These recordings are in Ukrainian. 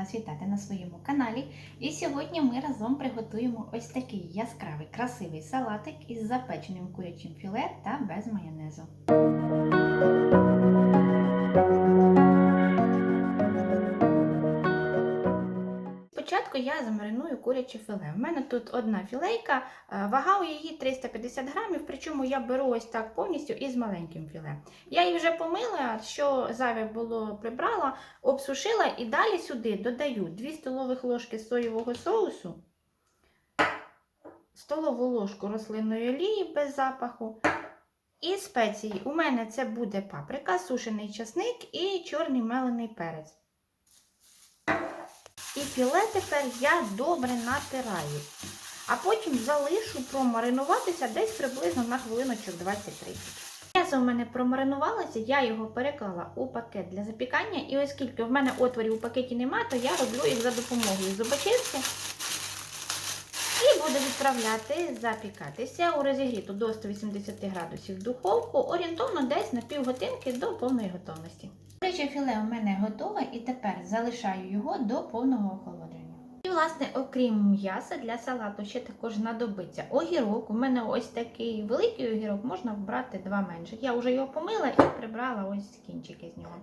вас вітати на своєму каналі. І сьогодні ми разом приготуємо ось такий яскравий красивий салатик із запеченим курячим філе та без майонезу. Я замариную куряче філе. У мене тут одна філейка, е, вага у її 350 грамів, причому я беру ось так повністю із маленьким філе. Я її вже помила, що зайве було прибрала, обсушила і далі сюди додаю 2 столових ложки соєвого соусу, столову ложку рослинної олії без запаху. І спеції. У мене це буде паприка, сушений часник і чорний мелений перець. І філе тепер я добре натираю. А потім залишу промаринуватися десь приблизно на хвилиночок 20-30. М'ясо в мене промаринувалося, я його переклала у пакет для запікання. І оскільки в мене отворів у пакеті немає, то я роблю їх за допомогою зубочистки. І буду відправляти запікатися у розігріту до 180 градусів духовку орієнтовно десь на півгодинки до повної готовності. Речі, філе у мене готове і тепер залишаю його до повного охолодження. І, власне, окрім м'яса для салату ще також знадобиться огірок. У мене ось такий великий огірок, можна брати два менших. Я вже його помила і прибрала ось кінчики з нього.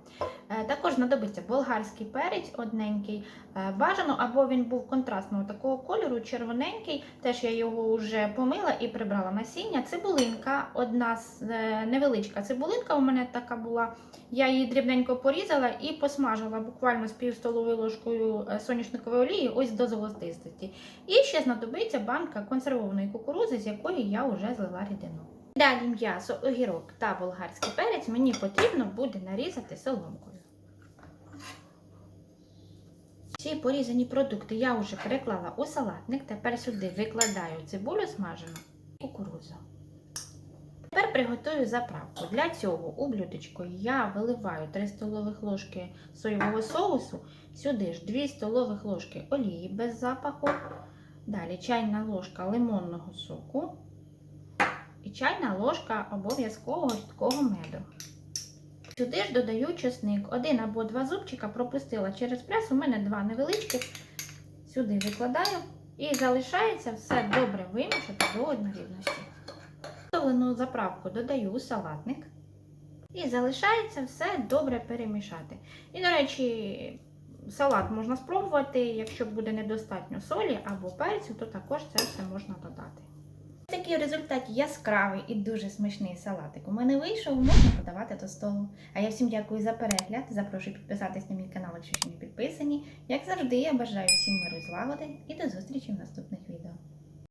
Е, Також знадобиться болгарський перець одненький. Е, Бажано, або він був контрастного такого кольору, червоненький. Теж я його вже помила і прибрала насіння. Цибулинка, одна е, невеличка цибулинка у мене така була. Я її дрібненько порізала і посмажила буквально з пів столової ложкою соняшникової олії, ось до золотистості. І ще знадобиться банка консервованої кукурузи, з якої я вже злила рідину. Далі м'ясо, огірок та болгарський перець мені потрібно буде нарізати соломкою. Всі порізані продукти я вже переклала у салатник. Тепер сюди викладаю цибулю смажену і кукурудзу. Тепер приготую заправку. Для цього у блюдечко я виливаю 3 столових ложки соєвого соусу, сюди ж 2 столових ложки олії без запаху, далі чайна ложка лимонного соку і чайна ложка обов'язкового такого меду. Сюди ж додаю чесник. Один або два зубчика пропустила через прес, у мене два невеличких. Сюди викладаю і залишається все добре вимішати до однорідності. Готовлену заправку додаю салатник. І залишається все добре перемішати. І, до речі, салат можна спробувати, якщо буде недостатньо солі або перцю, то також це все можна додати. Такий в результаті яскравий і дуже смачний салатик у мене вийшов, можна подавати до столу. А я всім дякую за перегляд. Запрошую підписатись на мій канал, якщо ще не підписані. Як завжди, я бажаю всім миру і злагоди і до зустрічі в наступних